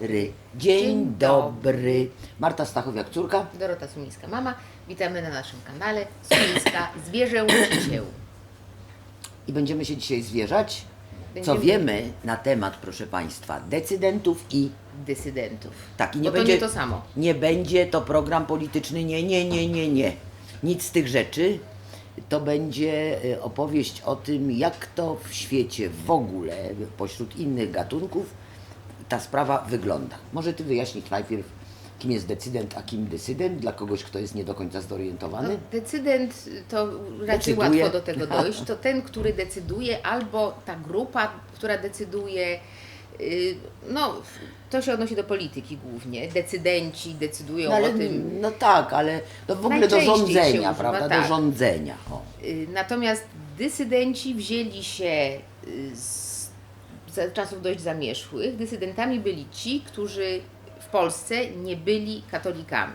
Dzień Dzień dobry. Marta Stachowiak, córka. Dorota Sumińska mama. Witamy na naszym kanale Sumińska Zwierzę Łusicieł. I będziemy się dzisiaj zwierzać. Co Będziemy- wiemy na temat, proszę Państwa, decydentów i Dysydentów. tak. I nie Bo to będzie, nie to samo. Nie będzie to program polityczny, nie, nie, nie, nie, nie. Nic z tych rzeczy. To będzie e, opowieść o tym, jak to w świecie w ogóle, pośród innych gatunków, ta sprawa wygląda. Może Ty wyjaśnić najpierw, kim jest decydent, a kim dysydent, dla kogoś, kto jest nie do końca zorientowany. No, decydent to raczej Decyduje. łatwo do tego dojść. To ten, który decyduje, albo ta grupa, która decyduje. yy, No, to się odnosi do polityki głównie. Decydenci decydują No, ale, o tym. no tak, ale to w ogóle do rządzenia, używa, prawda? tak. Do rządzenia. O. Y, Natomiast dysydenci wzięli się y, z za czasów dość zamierzchłych. Dysydentami byli ci, którzy w Polsce nie byli katolikami.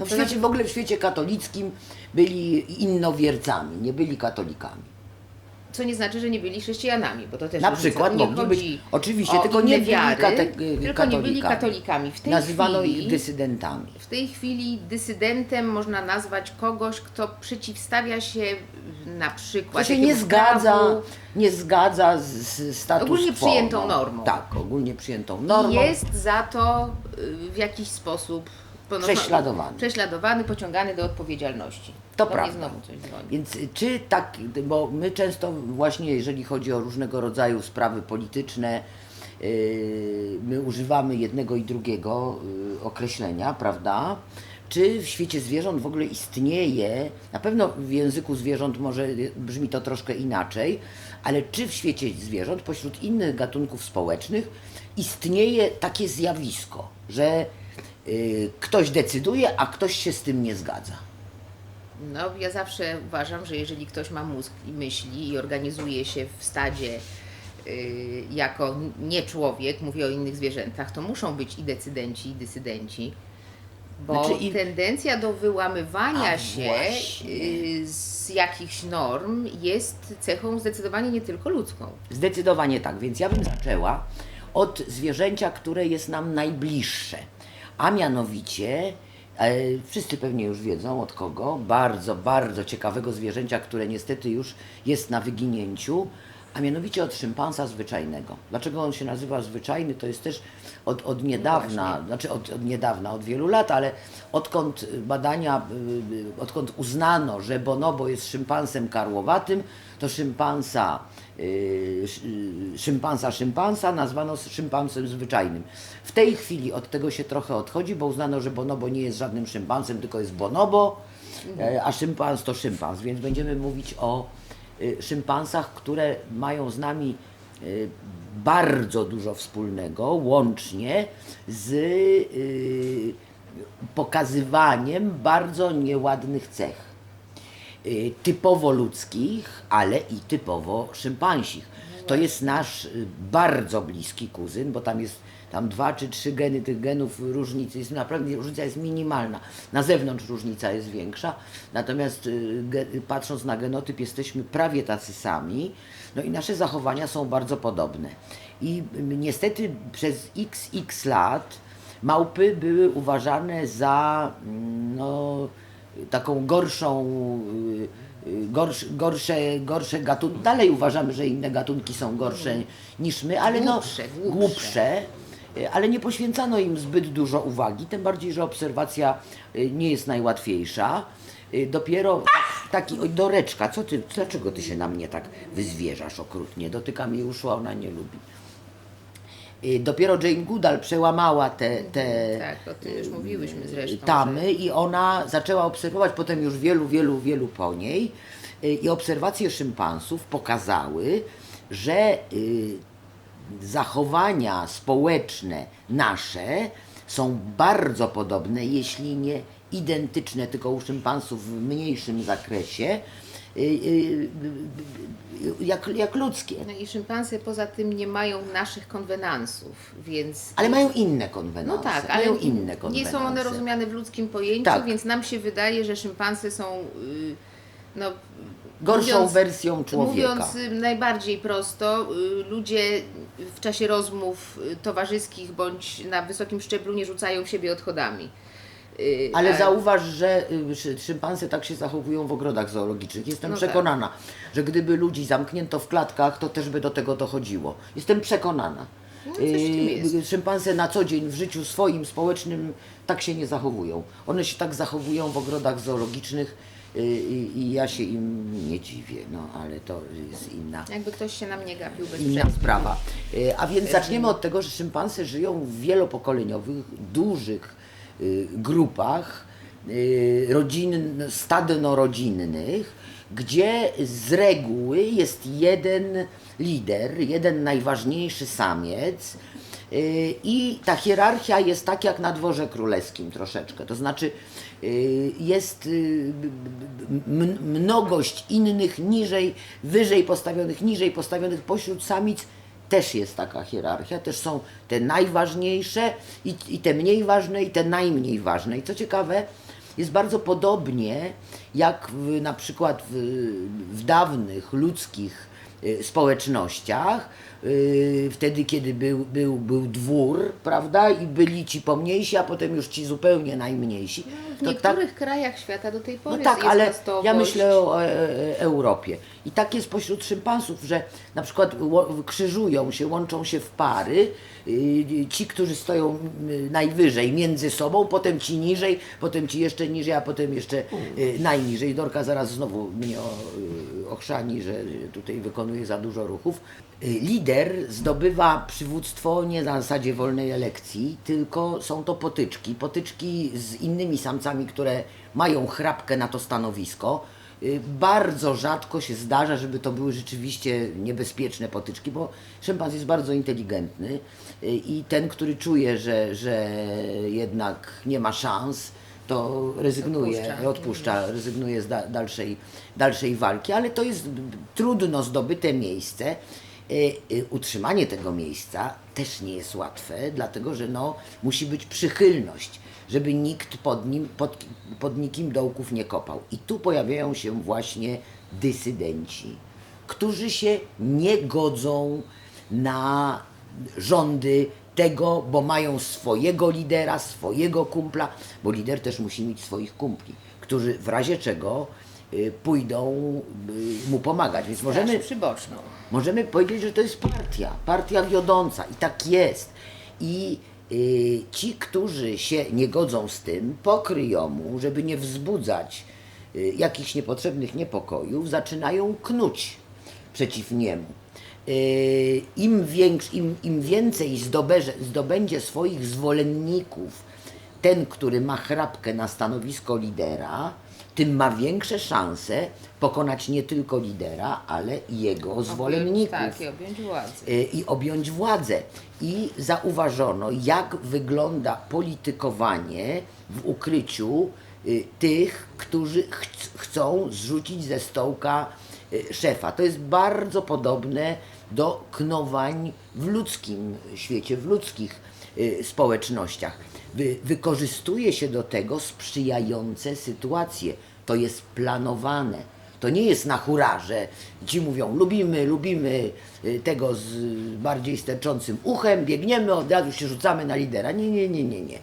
No w To świecie, znaczy- w ogóle w świecie katolickim byli innowiercami, nie byli katolikami. Co nie znaczy, że nie byli chrześcijanami, bo to też Na przykład nie mogli być- oczywiście, tylko nie byli wiary, tylko nie byli katolikami. W tej Nazywano chwili, ich dysydentami. W tej chwili dysydentem można nazwać kogoś, kto przeciwstawia się na przykład się nie zgadza, prawu, nie zgadza z, status Ogólnie quo. przyjętą no. normą. Tak, ogólnie przyjętą I normą. jest za to y, w jakiś sposób ponoszony- Prześladowany. prześladowany, pociągany do odpowiedzialności. To Do mnie prawda. Więc y, czy tak, bo my często właśnie, jeżeli chodzi o różnego rodzaju sprawy polityczne, yy, my używamy jednego i drugiego yy, określenia, prawda? Czy w świecie zwierząt w ogóle istnieje, na pewno w języku zwierząt może brzmi to troszkę inaczej, ale czy w świecie zwierząt, pośród innych gatunków społecznych, istnieje takie zjawisko, że ktoś decyduje, a ktoś się z tym nie zgadza? No, ja zawsze uważam, że jeżeli ktoś ma mózg i myśli i organizuje się w stadzie y, jako nie człowiek, mówię o innych zwierzętach, to muszą być i decydenci, i dysydenci. Bo Znaczy i- tendencja do wyłamywania A się właśnie. y, z jakichś norm jest cechą zdecydowanie nie tylko ludzką. Zdecydowanie tak, więc ja bym zaczęła od zwierzęcia, które jest nam najbliższe, a mianowicie, wszyscy pewnie już wiedzą od kogo, bardzo, bardzo ciekawego zwierzęcia, które niestety już jest na wyginięciu, a mianowicie od szympansa zwyczajnego. Dlaczego on się nazywa zwyczajny, to jest też od, od niedawna, właśnie. znaczy od, od niedawna, od wielu lat, ale odkąd badania, y, odkąd uznano, że bonobo jest szympansem karłowatym, to szympansa, sz- szympansa szympansa nazwano szympansem zwyczajnym. W tej chwili od tego się trochę odchodzi, bo uznano, że bonobo nie jest żadnym szympansem, tylko jest bonobo, e, a szympans to szympans, więc będziemy mówić o y, szympansach, które mają z nami y, bardzo dużo wspólnego, łącznie z y, pokazywaniem bardzo nieładnych cech. Y, Typowo ludzkich, ale i typowo szympansich. To jest nasz y, bardzo bliski kuzyn, bo tam jest tam dwa czy trzy geny tych genów różnicy jest naprawdę różnica jest minimalna. Na zewnątrz różnica jest większa, natomiast y, ge, patrząc na genotyp jesteśmy prawie tacy sami. No i nasze zachowania są bardzo podobne. I niestety przez xx lat małpy były uważane za mm, no, taką gorszą, y, y, gorsz, gorsze, gorsze gatunki. Dalej uważamy, że inne gatunki są gorsze niż my, ale Głupsze, no, głupsze. głupsze. y, Ale nie poświęcano im zbyt dużo uwagi, tym bardziej, że obserwacja nie jest najłatwiejsza. Dopiero tak- taki, oj, Doreczka, co ty, dlaczego ty się na mnie tak wyzwierzasz okrutnie? Dotyka mi uszu, a ona nie lubi. Y, Dopiero Jane Goodall przełamała te, te Tak, o tym już mówiłyśmy zresztą. tamy i ona zaczęła obserwować potem już wielu, wielu, wielu po niej y, i obserwacje szympansów pokazały, że y, zachowania społeczne nasze są bardzo podobne, jeśli nie identyczne, tylko u szympansów w mniejszym zakresie, y, y, y, jak, jak ludzkie. No i szympansy poza tym nie mają naszych konwenansów, więc... Ale mają inne konwenansje. No tak, ale mają inne nie konwenansje. są one rozumiane w ludzkim pojęciu, Tak. więc nam się wydaje, że szympansy są y, no, gorszą Mówiąc- wersją człowieka. Mówiąc y, najbardziej prosto, y, ludzie w czasie rozmów y, towarzyskich bądź na wysokim szczeblu nie rzucają siebie odchodami. Y, Ale a- zauważ, że y, szy- szympanse tak się zachowują w ogrodach zoologicznych. Jestem No przekonana, że gdyby ludzi zamknięto w klatkach, to też by do tego dochodziło. Jestem przekonana. No. Y, Szympanse na co dzień w życiu swoim, społecznym tak się nie zachowują. One się tak zachowują w ogrodach zoologicznych i i ja się im nie dziwię, no ale to jest inna Jakby ktoś się na mnie gapił bez inna przerwy. sprawa. E, A więc zaczniemy od tego, że szympanse żyją w wielopokoleniowych, dużych grupach y, rodzin, stadno-rodzinnych, gdzie z reguły jest jeden lider, jeden najważniejszy samiec y, i ta hierarchia jest tak jak na dworze królewskim troszeczkę. To znaczy y, jest y, mnogość innych niżej, wyżej postawionych, niżej postawionych pośród samic też jest taka hierarchia, też są te najważniejsze i, i te mniej ważne i te najmniej ważne. I co ciekawe, jest bardzo podobnie jak w, na przykład w, w dawnych ludzkich y, społecznościach, y, wtedy kiedy był, był, był dwór, prawda, i byli ci pomniejsi, a potem już ci zupełnie najmniejsi. W niektórych krajach świata do tej pory No tak, ale ja myślę o e, e, Europie. I tak jest pośród szympansów, że na przykład krzyżują się, łączą się w pary. y, Ci, którzy stoją y, najwyżej między sobą, potem ci niżej, potem ci jeszcze niżej, a potem jeszcze y, najniżej. Dorka zaraz znowu mnie ochrzani, że tutaj wykonuje za dużo ruchów. Lider zdobywa przywództwo nie na zasadzie wolnej elekcji, tylko są to potyczki. Potyczki z innymi samcami, które mają chrapkę na to stanowisko. Y, Bardzo rzadko się zdarza, żeby to były rzeczywiście niebezpieczne potyczki, bo szympans jest bardzo inteligentny y, i ten, który czuje, że, że jednak nie ma szans, to rezygnuje, Odpuszcza. odpuszcza, rezygnuje z da, dalszej, dalszej walki, ale to jest trudno zdobyte miejsce. Y, Utrzymanie tego miejsca też nie jest łatwe, dlatego że no, musi być przychylność, żeby nikt pod, nim, pod, pod nikim dołków nie kopał. I tu pojawiają się właśnie dysydenci, którzy się nie godzą na rządy tego, bo mają swojego lidera, swojego kumpla, bo lider też musi mieć swoich kumpli, którzy w razie czego pójdą y, mu pomagać. Więc możemy, przyboczną. możemy powiedzieć, że to jest partia, partia wiodąca i tak jest. I y, ci, którzy się nie godzą z tym, pokryją mu, żeby nie wzbudzać y, jakichś niepotrzebnych niepokojów, zaczynają knuć przeciw niemu. Y, Im, większ, im, im więcej zdobędzie swoich zwolenników ten, który ma chrapkę na stanowisko lidera, tym ma większe szanse pokonać nie tylko lidera, ale i jego zwolenników Tak, i objąć władzę. y, i objąć władzę. I zauważono, jak wygląda politykowanie w ukryciu y, tych, którzy ch- chcą zrzucić ze stołka y, szefa. To jest bardzo podobne do knowań w ludzkim świecie, w ludzkich społecznościach. Wy, wykorzystuje się do tego sprzyjające sytuacje. To jest planowane. To nie jest na hura, że ci mówią, lubimy, lubimy y, tego z bardziej sterczącym uchem, biegniemy, od razu się rzucamy na lidera. Nie, nie, nie, nie, nie.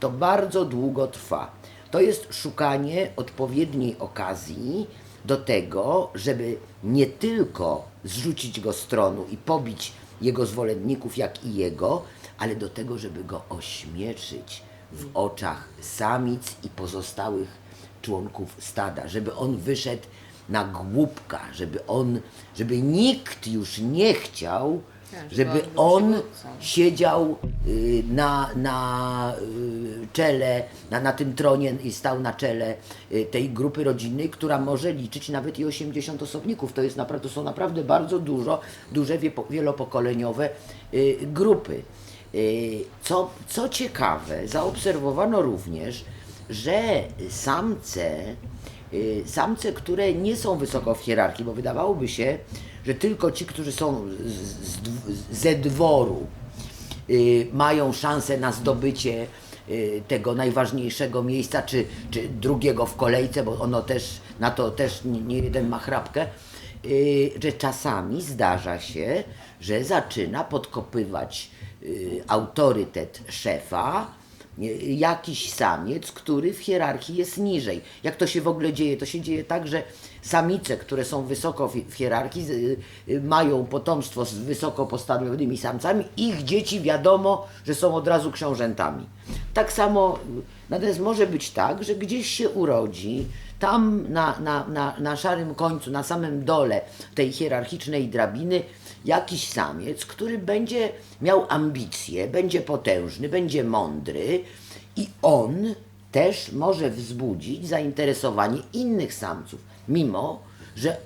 To bardzo długo trwa. To jest szukanie odpowiedniej okazji do tego, żeby nie tylko zrzucić go z tronu i pobić jego zwolenników, jak i jego, ale do tego, żeby go ośmieszyć w oczach samic i pozostałych członków stada, żeby on wyszedł na głupka, żeby on, żeby nikt już nie chciał, Tak, żeby on siedział y, na, na y, czele, na, na tym tronie i stał na czele y, tej grupy rodzinnej, która może liczyć nawet i 80 osobników. To, jest naprawdę, to są naprawdę bardzo dużo, duże wielopokoleniowe y, grupy. Y, Co, co ciekawe, zaobserwowano również, że samce, y, samce, które nie są wysoko w hierarchii, bo wydawałoby się, że tylko ci, którzy są z, z, ze dworu, y, mają szansę na zdobycie tego najważniejszego miejsca, czy, czy drugiego w kolejce, bo ono też, na to też nie, jeden ma chrapkę, że czasami zdarza się, że zaczyna podkopywać autorytet szefa, nie- jakiś samiec, który w hierarchii jest niżej. Jak to się w ogóle dzieje? To się dzieje tak, że samice, które są wysoko w hierarchii, y, y, mają potomstwo z wysoko postawionymi samcami, ich dzieci wiadomo, że są od razu książętami. Tak samo, y, natomiast może być tak, że gdzieś się urodzi, tam na, na, na, na szarym końcu, na samym dole tej hierarchicznej drabiny, jakiś samiec, który będzie miał ambicje, będzie potężny, będzie mądry i on też może wzbudzić zainteresowanie innych samców, mimo że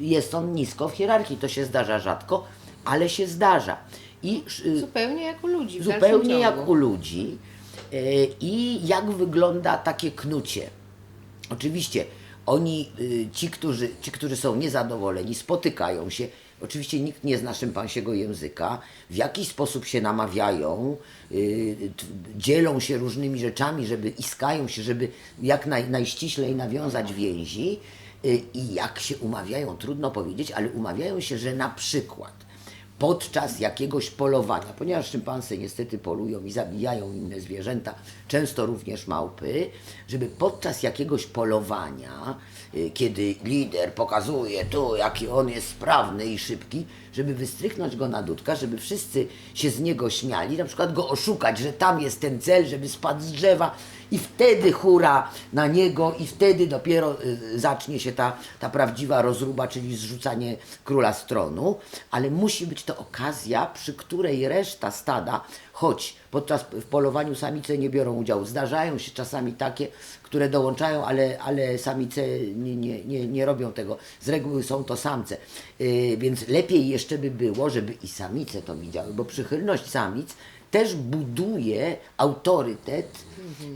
jest on nisko w hierarchii. To się zdarza rzadko, ale się zdarza. I y, Zupełnie jak u ludzi. Zupełnie jak u ludzi. Y, I jak wygląda takie knucie? Oczywiście oni, y, ci którzy, ci, którzy są niezadowoleni, spotykają się. Oczywiście nikt nie zna szympansiego języka, w jakiś sposób się namawiają, y, t- dzielą się różnymi rzeczami, żeby iskają się, żeby jak naj, najściślej nawiązać więzi. y, I jak się umawiają, trudno powiedzieć, ale umawiają się, że na przykład podczas jakiegoś polowania, ponieważ szympansy niestety polują i zabijają inne zwierzęta, często również małpy, żeby podczas jakiegoś polowania, y, kiedy lider pokazuje tu, jaki on jest sprawny i szybki, żeby wystrychnąć go na dudka, żeby wszyscy się z niego śmiali, na przykład go oszukać, że tam jest ten cel, żeby spadł z drzewa i wtedy hura na niego i wtedy dopiero y, zacznie się ta, ta prawdziwa rozruba, czyli zrzucanie króla z tronu, ale musi być to okazja, przy której reszta stada, choć podczas w polowaniu samice nie biorą udziału, zdarzają się czasami takie, które dołączają, ale, ale samice nie, nie, nie, nie robią tego. Z reguły są to samce. Yy, więc lepiej jeszcze by było, żeby i samice to widziały, bo przychylność samic też buduje autorytet,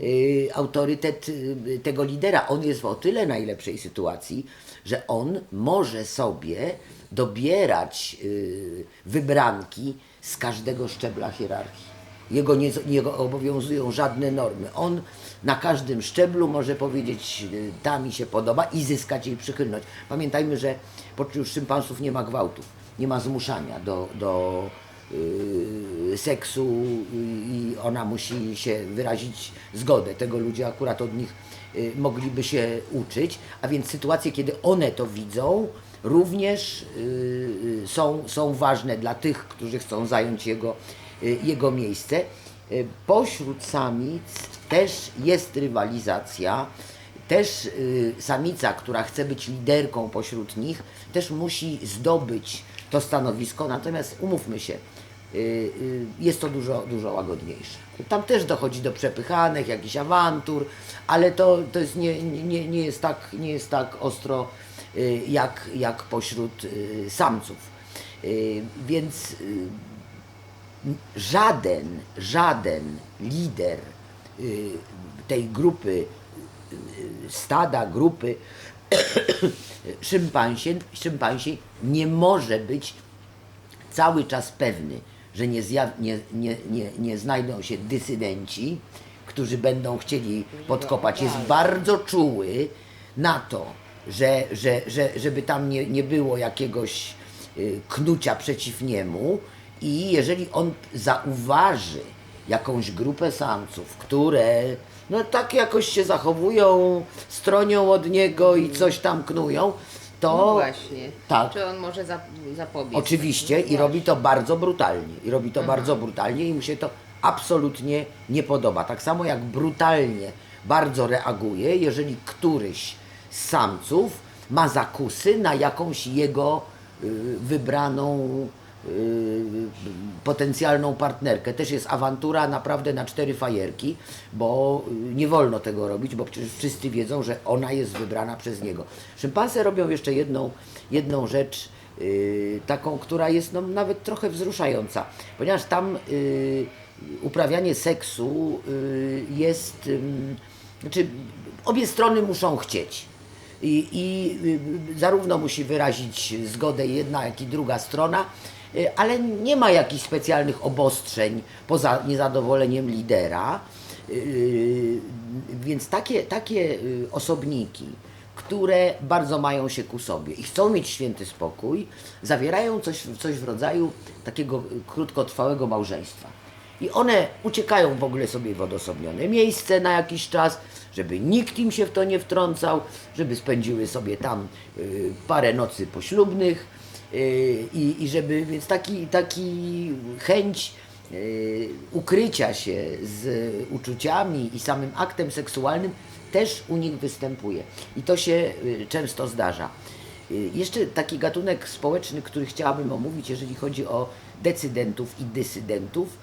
y, autorytet y, tego lidera. On jest w o tyle najlepszej sytuacji, że on może sobie dobierać y, wybranki z każdego szczebla hierarchii. Jego nie, nie obowiązują żadne normy. On na każdym szczeblu może powiedzieć, y, ta mi się podoba i zyskać jej przychylność. Pamiętajmy, że pośród szympansów nie ma gwałtów, nie ma zmuszania do, do seksu i ona musi się wyrazić zgodę. Tego ludzie akurat od nich yy, mogliby się uczyć, a więc sytuacje, kiedy one to widzą, również yy, są, są ważne dla tych, którzy chcą zająć jego, jego miejsce. Pośród samic też jest rywalizacja, też y, samica, która chce być liderką pośród nich, też musi zdobyć to stanowisko, natomiast umówmy się, y, y, jest to dużo, dużo łagodniejsze. Tam też dochodzi do przepychanek, jakichś awantur, ale to, to jest nie, nie, nie, jest tak, nie jest tak ostro y, jak, jak pośród y, samców. Y, Więc y, żaden, żaden lider y, tej grupy, y, stada, grupy szympansie, szympansi nie może być cały czas pewny, że nie, zjaw, nie, nie, nie, nie znajdą się dysydenci, którzy będą chcieli podkopać. Jest bardzo czuły na to, że, że, że, żeby tam nie, nie było jakiegoś y, knucia przeciw niemu i jeżeli on zauważy jakąś grupę samców, które no tak jakoś się zachowują, stronią od niego i coś tam knują, to No właśnie. tak. Czy on może zap- zapobiec? Oczywiście i robi to bardzo brutalnie. I robi to bardzo brutalnie i mu się to absolutnie nie podoba. Tak samo jak brutalnie bardzo reaguje, jeżeli któryś z samców ma zakusy na jakąś jego y, wybraną potencjalną partnerkę. Też jest awantura naprawdę na cztery fajerki, bo y, nie wolno tego robić, bo przecież wszyscy wiedzą, że ona jest wybrana przez niego. Szympanse robią jeszcze jedną, jedną rzecz, y, taką, która jest no, nawet trochę wzruszająca, ponieważ tam y, uprawianie seksu y, jest, znaczy obie strony muszą chcieć. I, i y, zarówno musi wyrazić zgodę jedna, jak i druga strona, y, ale nie ma jakichś specjalnych obostrzeń poza niezadowoleniem lidera. Yy, Więc takie, takie osobniki, które bardzo mają się ku sobie i chcą mieć święty spokój, zawierają coś, coś w rodzaju takiego krótkotrwałego małżeństwa. I one uciekają w ogóle sobie w odosobnione miejsce na jakiś czas, żeby nikt im się w to nie wtrącał, żeby spędziły sobie tam y, parę nocy poślubnych y, i, i żeby, więc taki, taki chęć y, ukrycia się z uczuciami i samym aktem seksualnym też u nich występuje. I to się często zdarza. Jeszcze taki gatunek społeczny, który chciałabym omówić, jeżeli chodzi o decydentów i dysydentów,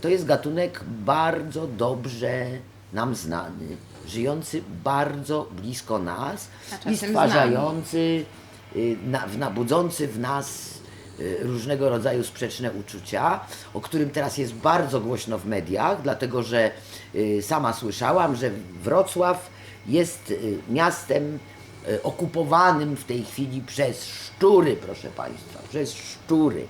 to jest gatunek bardzo dobrze nam znany, żyjący bardzo blisko nas A i stwarzający, y, na, w- nabudzący w nas y, różnego rodzaju sprzeczne uczucia, o którym teraz jest bardzo głośno w mediach, dlatego że y, sama słyszałam, że Wrocław jest miastem okupowanym w tej chwili przez szczury, proszę Państwa, przez szczury.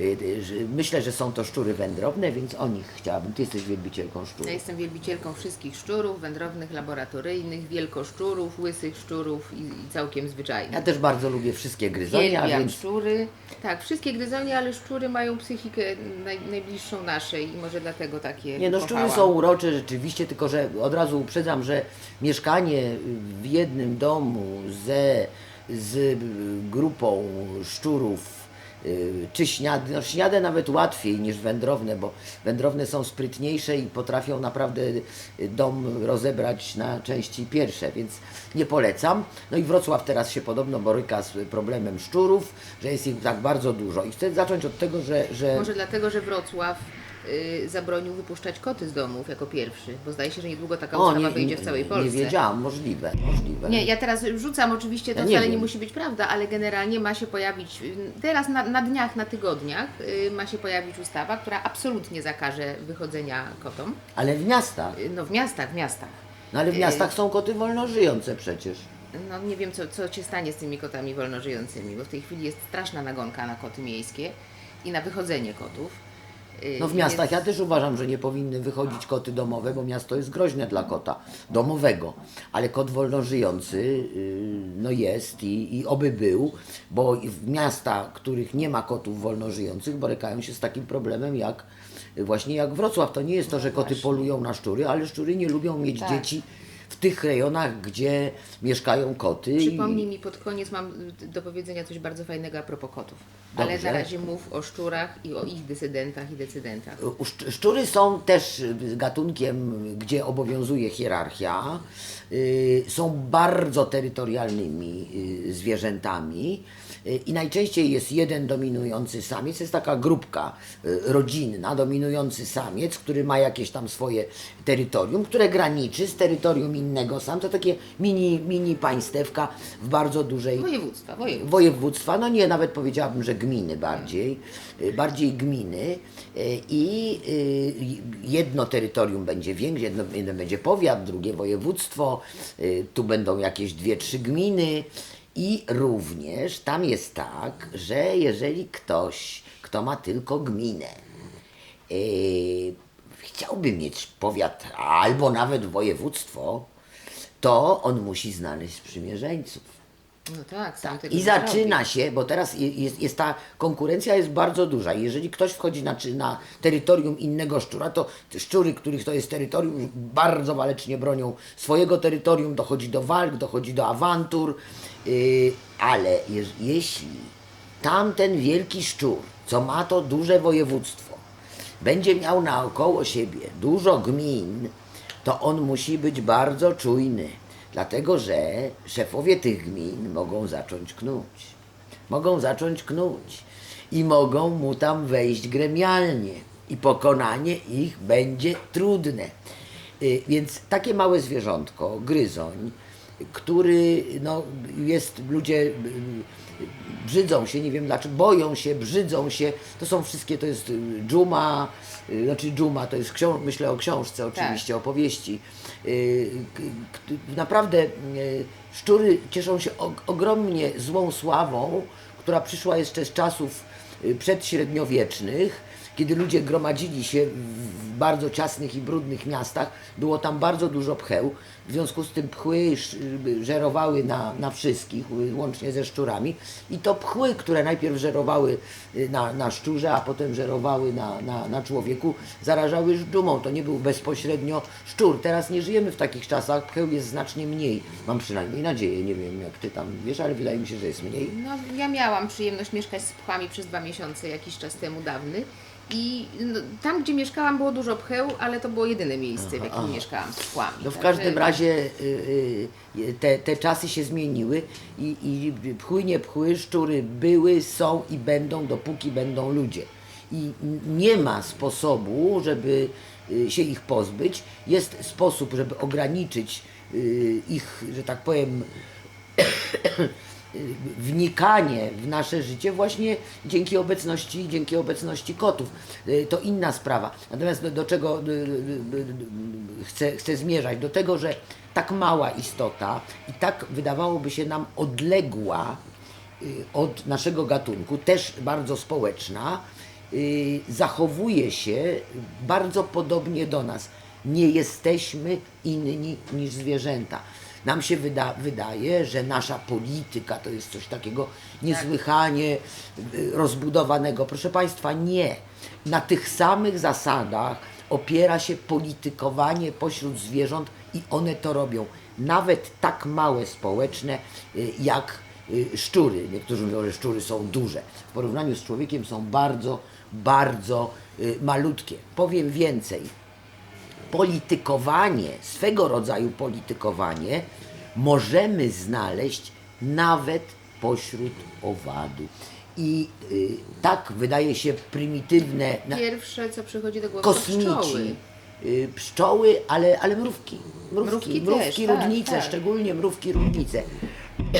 Y, y, Myślę, że są to szczury wędrowne, więc o nich chciałabym. Ty jesteś wielbicielką Ja szczurów. jestem wielbicielką wszystkich szczurów, wędrownych, laboratoryjnych, wielkoszczurów, łysych szczurów i, i całkiem zwyczajnych. Ja też bardzo lubię wszystkie gryzonia, Uwielbiam więc szczury. Tak, wszystkie gryzonie, ale szczury mają psychikę naj, najbliższą naszej i może dlatego takie Nie no, szczury kochałam. są urocze rzeczywiście, tylko że od razu uprzedzam, że mieszkanie w jednym domu ze, z grupą szczurów, czy śniady, no śniade nawet łatwiej niż wędrowne, bo wędrowne są sprytniejsze i potrafią naprawdę y, dom rozebrać na części pierwsze, więc nie polecam. No i Wrocław teraz się podobno boryka z problemem szczurów, że jest ich tak bardzo dużo. I chcę zacząć od tego, że... że... Może dlatego, że Wrocław y, zabronił wypuszczać koty z domów jako pierwszy, bo zdaje się, że niedługo taka ustawa wyjdzie w całej Polsce. Nie wiedziałam, możliwe, możliwe. Nie, ja teraz rzucam oczywiście, to Ja nie wcale nie, wiem. musi być prawda, ale generalnie ma się pojawić, y, teraz na, na dniach, na tygodniach y, ma się pojawić ustawa, która absolutnie zakaże wychodzenia kotom. Ale w miastach. Y, No w miastach, w miastach. No ale w miastach są koty wolnożyjące przecież. No nie wiem, co, co się stanie z tymi kotami wolnożyjącymi, bo w tej chwili jest straszna nagonka na koty miejskie i na wychodzenie kotów. Y, No w miastach ja też uważam, że nie powinny wychodzić koty domowe, bo miasto jest groźne dla kota domowego. Ale kot wolnożyjący yy, no jest i, i oby był, bo w miasta, których nie ma kotów wolnożyjących, borykają się z takim problemem jak właśnie jak Wrocław. To nie jest to, że koty polują na szczury, ale szczury nie lubią mieć Tak. dzieci tych rejonach, gdzie mieszkają koty. Przypomnij mi pod koniec, mam do powiedzenia coś bardzo fajnego a propos kotów. Ale Dobrze. na razie mów o szczurach i o ich dysydentach i decydentach. Szczury są też y, gatunkiem, gdzie obowiązuje hierarchia. Y, Są bardzo terytorialnymi y, zwierzętami i najczęściej jest jeden dominujący samiec. Jest taka grupka y, rodzinna, dominujący samiec, który ma jakieś tam swoje terytorium, które graniczy z terytorium innego samca. Takie mini, mini państewka w bardzo dużej Województwa, województwa. województwa, no nie, nawet powiedziałabym, że gminy bardziej, y, bardziej gminy y, i y, jedno terytorium będzie większe, jedno, jedno będzie powiat, drugie województwo, y, tu będą jakieś dwie, trzy gminy i również tam jest tak, że jeżeli ktoś, kto ma tylko gminę, y, chciałby mieć powiat albo nawet województwo, to on musi znaleźć sprzymierzeńców. No tak, tego I zaczyna robi. się, bo teraz je- jest, jest ta konkurencja jest bardzo duża. Jeżeli ktoś wchodzi na, na terytorium innego szczura, to szczury, których to jest terytorium, bardzo walecznie bronią swojego terytorium, dochodzi do walk, dochodzi do awantur, yy, ale jeż, jeśli tamten wielki szczur, co ma to duże województwo, będzie miał naokoło siebie dużo gmin, to on musi być bardzo czujny, dlatego że szefowie tych gmin mogą zacząć knuć. Mogą zacząć knuć i mogą mu tam wejść gremialnie i pokonanie ich będzie trudne. Y, Więc takie małe zwierzątko, gryzoń, który no, jest, ludzie y, brzydzą się, nie wiem dlaczego, boją się, brzydzą się. To są wszystkie, to jest y, dżuma, znaczy dżuma, to jest książ- myślę o książce oczywiście, opowieści. Y, Naprawdę y, szczury cieszą się og- ogromnie złą sławą, która przyszła jeszcze z czasów y, przedśredniowiecznych, kiedy ludzie gromadzili się w bardzo ciasnych i brudnych miastach, było tam bardzo dużo pcheł. W związku z tym pchły żerowały na, na wszystkich, y, łącznie ze szczurami. I to pchły, które najpierw żerowały y, na, na szczurze, a potem żerowały na, na, na człowieku, zarażały dumą. To nie był bezpośrednio szczur. Teraz nie żyjemy w takich czasach, pcheł jest znacznie mniej. Mam przynajmniej nadzieję, nie wiem jak ty tam wiesz, ale wydaje mi się, że jest mniej. No, ja miałam przyjemność mieszkać z pchłami przez dwa miesiące, jakiś czas temu dawny. I no, tam, gdzie mieszkałam, było dużo pcheł, ale to było jedyne miejsce, w jakim mieszkałam z pchłami. No w Także- każdym razie y, y, te, te czasy się zmieniły i, i pchły, nie pchły, szczury były, są i będą, dopóki będą ludzie. I nie ma sposobu, żeby y, się ich pozbyć. Jest sposób, żeby ograniczyć y, ich, że tak powiem, wnikanie w nasze życie właśnie dzięki obecności, dzięki obecności kotów. Y, To inna sprawa. Natomiast do, do czego y, y, y, y, chcę, chcę zmierzać? Do tego, że tak mała istota i tak wydawałoby się nam odległa y, od naszego gatunku, też bardzo społeczna, y, zachowuje się bardzo podobnie do nas. Nie jesteśmy inni niż zwierzęta. Nam się wyda, wydaje, że nasza polityka to jest coś takiego niesłychanie y, rozbudowanego. Proszę Państwa, nie. Na tych samych zasadach opiera się politykowanie pośród zwierząt i one to robią. Nawet tak małe społeczne y, jak y, szczury. Niektórzy mówią, że szczury są duże. W porównaniu z człowiekiem są bardzo, bardzo malutkie. Powiem więcej politykowanie, swego rodzaju politykowanie możemy znaleźć nawet pośród owadu. I y, tak wydaje się prymitywne, na, Pierwsze, co przychodzi do głowy, pszczoły. kosmici. Y, pszczoły, ale, ale mrówki. Mrówki, Mrówki mrówki, też, tak, ródnice, tak. szczególnie mrówki ródnice.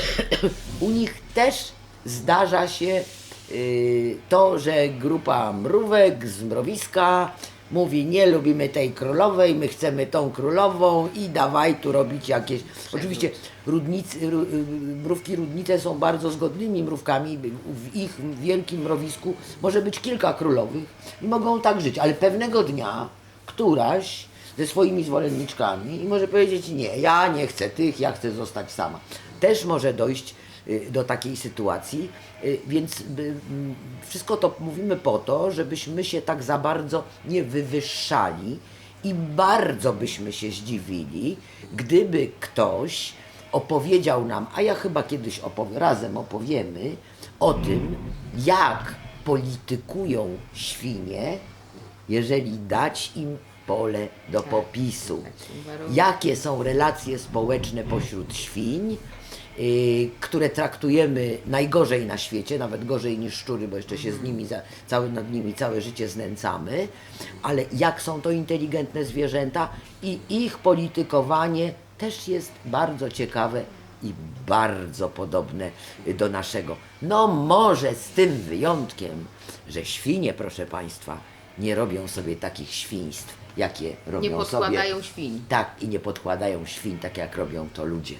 U nich też zdarza się y, to, że grupa mrówek z mrowiska mówi nie lubimy tej królowej, my chcemy tą królową i dawaj tu robić jakieś... Oczywiście rudnicy, ru, y, mrówki rudnice są bardzo zgodnymi mrówkami, w ich wielkim mrowisku może być kilka królowych i mogą tak żyć, ale pewnego dnia któraś ze swoimi zwolenniczkami i może powiedzieć nie, ja nie chcę tych, ja chcę zostać sama. Też może dojść do takiej sytuacji, y, więc y, wszystko to mówimy po to, żebyśmy się tak za bardzo nie wywyższali i bardzo byśmy się zdziwili, gdyby ktoś opowiedział nam, a ja chyba kiedyś opow- razem opowiemy o tym, jak politykują świnie, jeżeli dać im pole do popisu. takim warunkiem. Jakie są relacje społeczne pośród świń, które traktujemy najgorzej na świecie, nawet gorzej niż szczury, bo jeszcze się z nimi, za, całe, nad nimi całe życie znęcamy, ale jak są to inteligentne zwierzęta i ich politykowanie też jest bardzo ciekawe i bardzo podobne do naszego. No może z tym wyjątkiem, że świnie, proszę Państwa, nie robią sobie takich świństw, jakie robią Nie sobie. podkładają świń. Tak, i nie podkładają świń, tak jak robią to ludzie.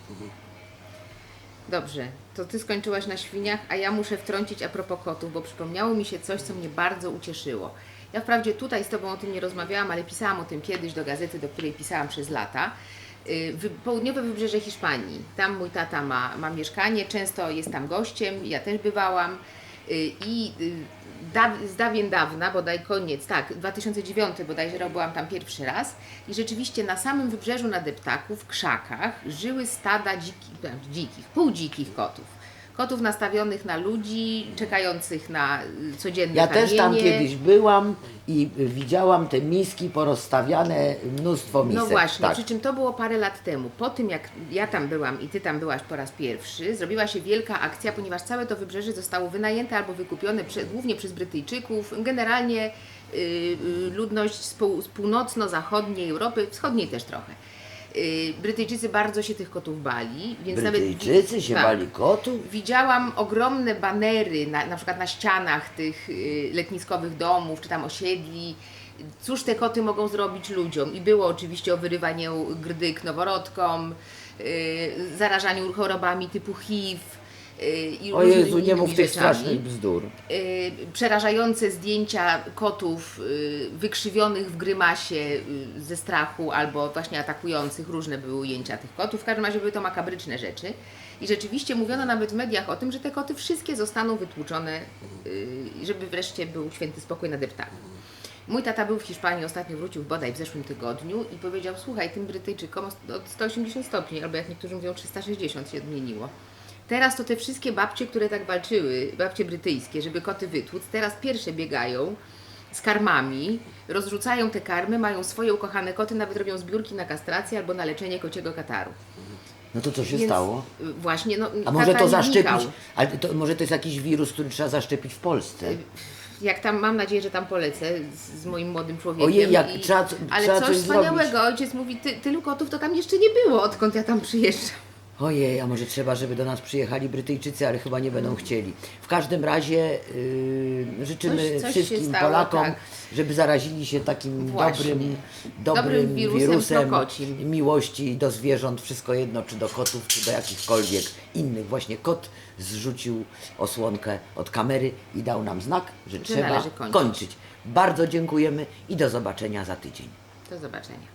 Dobrze, to ty skończyłaś na świniach, a ja muszę wtrącić a propos kotów, bo przypomniało mi się coś, co mnie bardzo ucieszyło. Ja wprawdzie tutaj z Tobą o tym nie rozmawiałam, ale pisałam o tym kiedyś do gazety, do której pisałam przez lata. Y, Południowe wybrzeże Hiszpanii. Tam mój tata ma, ma mieszkanie, często jest tam gościem, ja też bywałam. Y, I y, da, z dawien dawna, bodaj koniec, tak, 2009 bodajże rok byłam tam pierwszy raz i rzeczywiście na samym wybrzeżu na deptaku, w krzakach, żyły stada dzikich, e, dzikich półdzikich kotów. Kotów nastawionych na ludzi, czekających na y, codzienne Ja też tam kiedyś byłam i widziałam te miski porozstawiane, mnóstwo misek. No właśnie, tak. przy czym to było parę lat temu. Po tym jak ja tam byłam i ty tam byłaś po raz pierwszy, zrobiła się wielka akcja, ponieważ całe to wybrzeże zostało wynajęte albo wykupione prze, głównie przez Brytyjczyków. Generalnie y, y, ludność z, pół, z północno-zachodniej Europy, wschodniej też trochę. Y, Brytyjczycy bardzo się tych kotów bali, więc Brytyjczycy nawet się tak. bali kotów? Widziałam ogromne banery, na, na przykład na ścianach tych y, letniskowych domów, czy tam osiedli. Cóż te koty mogą zrobić ludziom? I było oczywiście o wyrywaniu grdyk noworodkom, y, zarażaniu chorobami typu HIV. Y, i O różnymi Jezu, nie mów tych rzeczami. strasznych bzdur. Y, przerażające zdjęcia kotów y, wykrzywionych w grymasie y, ze strachu albo właśnie atakujących. Różne były ujęcia tych kotów. W każdym razie były to makabryczne rzeczy. I rzeczywiście mówiono nawet w mediach o tym, że te koty wszystkie zostaną wytłuczone, y, żeby wreszcie był święty spokój na deptaku. Mój tata był w Hiszpanii, ostatnio wrócił bodaj w zeszłym tygodniu i powiedział, słuchaj, tym Brytyjczykom od 180 stopni, albo jak niektórzy mówią 360 się odmieniło. Teraz to te wszystkie babcie, które tak walczyły, babcie brytyjskie, żeby koty wytłuc, teraz pierwsze biegają z karmami, rozrzucają te karmy, mają swoje ukochane koty, nawet robią zbiórki na kastrację albo na leczenie kociego kataru. No to co się Więc, stało? y, Właśnie, no, A może to zaszczepić? wnikał. Ale to, może to jest jakiś wirus, który trzeba zaszczepić w Polsce? Jak tam, mam nadzieję, że tam polecę z, z moim młodym człowiekiem. Ojej, jak i, trzeba Ale trzeba coś coś wspaniałego, ojciec mówi, ty, tylu kotów to tam jeszcze nie było, odkąd ja tam przyjeżdżam. Ojej, a może trzeba, żeby do nas przyjechali Brytyjczycy, ale chyba nie będą chcieli. W każdym razie yy, życzymy Coś- coś się wszystkim stało, Polakom, tak. żeby zarazili się takim Właśnie. dobrym, Dobrym dobrym wirusem wirusem prokocim. miłości do zwierząt, wszystko jedno, czy do kotów, czy do jakichkolwiek innych. Właśnie kot zrzucił osłonkę od kamery i dał nam znak, że trzeba należy kończyć. kończyć. Bardzo dziękujemy i do zobaczenia za tydzień. Do zobaczenia.